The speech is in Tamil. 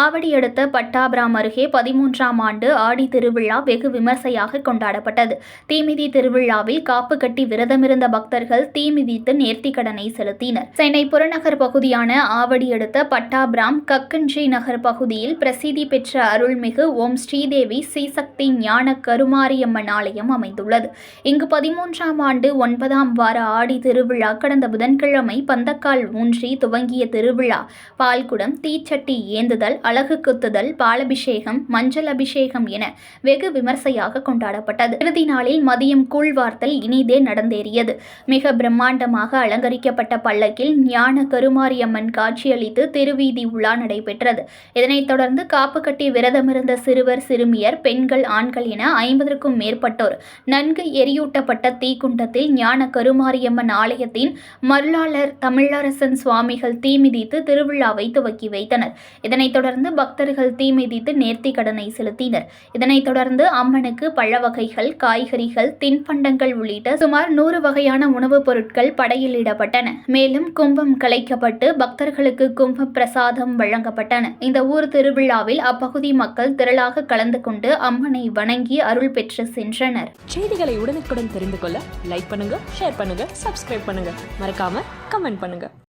ஆவடி அடுத்த பட்டாபிராம் அருகே பதிமூன்றாம் ஆண்டு ஆடி திருவிழா வெகு விமர்சையாக கொண்டாடப்பட்டது. தீமிதி திருவிழாவில் காப்பு கட்டி விரதமிருந்த பக்தர்கள் தீமிதித்து நேர்த்திக்கடனை செலுத்தினர். சென்னை புறநகர் பகுதியான ஆவடி அடுத்த பட்டாபிராம் கக்கன்ஜி நகர் பகுதியில் பிரசித்தி பெற்ற அருள்மிகு ஓம் ஸ்ரீதேவி ஸ்ரீசக்தி ஞான கருமாரியம்மன் ஆலயம் அமைந்துள்ளது. இங்கு பதிமூன்றாம் ஆண்டு ஒன்பதாம் வார ஆடி திருவிழா கடந்த புதன்கிழமை பந்தக்கால் ஊன்றி துவங்கிய திருவிழா. பால்குடம் தீச்சட்டி ஏந்துதல் அழகு குத்துதல் பாலபிஷேகம் மஞ்சள் அபிஷேகம் என வெகு விமர்சையாக கொண்டாடப்பட்டது. இறுதி நாளில் மதியம் கூழ்வார்த்தல் இனிதே நடந்தேறியது. மிக பிரம்மாண்டமாக அலங்கரிக்கப்பட்ட பல்லக்கில் ஞான கருமாரியம்மன் காட்சியளித்து திருவீதி உலா நடைபெற்றது. இதனைத் தொடர்ந்து காப்பு கட்டி விரதமிருந்த சிறுவர் சிறுமியர் பெண்கள் ஆண்கள் என ஐம்பதற்கும் மேற்பட்டோர் நன்கு எரியூட்டப்பட்ட தீக்குண்டத்தில் ஞான கருமாரியம்மன் ஆலயத்தின் மருளாளர் தமிழரசன் சுவாமிகள் தீமிதித்து திருவிழாவை துவக்கி வைத்தனர். இதனைத் தொடர்ந்து பக்தர்கள் தீமிதித்து நேர்த்தி கடனை செலுத்தினர். இதனைத் தொடர்ந்து அம்மனுக்கு பழ வகைகள் காய்கறிகள் தின்பண்டங்கள் உள்ளிட்ட சுமார் நூறு வகையான உணவுப் பொருட்கள் படையிலிடப்பட்டன மேலும் கும்பம் கலைக்கப்பட்டு பக்தர்களுக்கு கும்ப பிரசாதம் வழங்கப்பட்டன. இந்த ஊர் திருவிழாவில் அப்பகுதி மக்கள் திரளாக கலந்து கொண்டு அம்மனை வணங்கி அருள் பெற்று சென்றனர். செய்திகளை உடனுக்குடன் தெரிந்து கொள்ள லைக் பண்ணுங்க ஷேர் பண்ணுங்க சப்ஸ்கிரைப் பண்ணுங்க. மறக்காம கமெண்ட் பண்ணுங்க.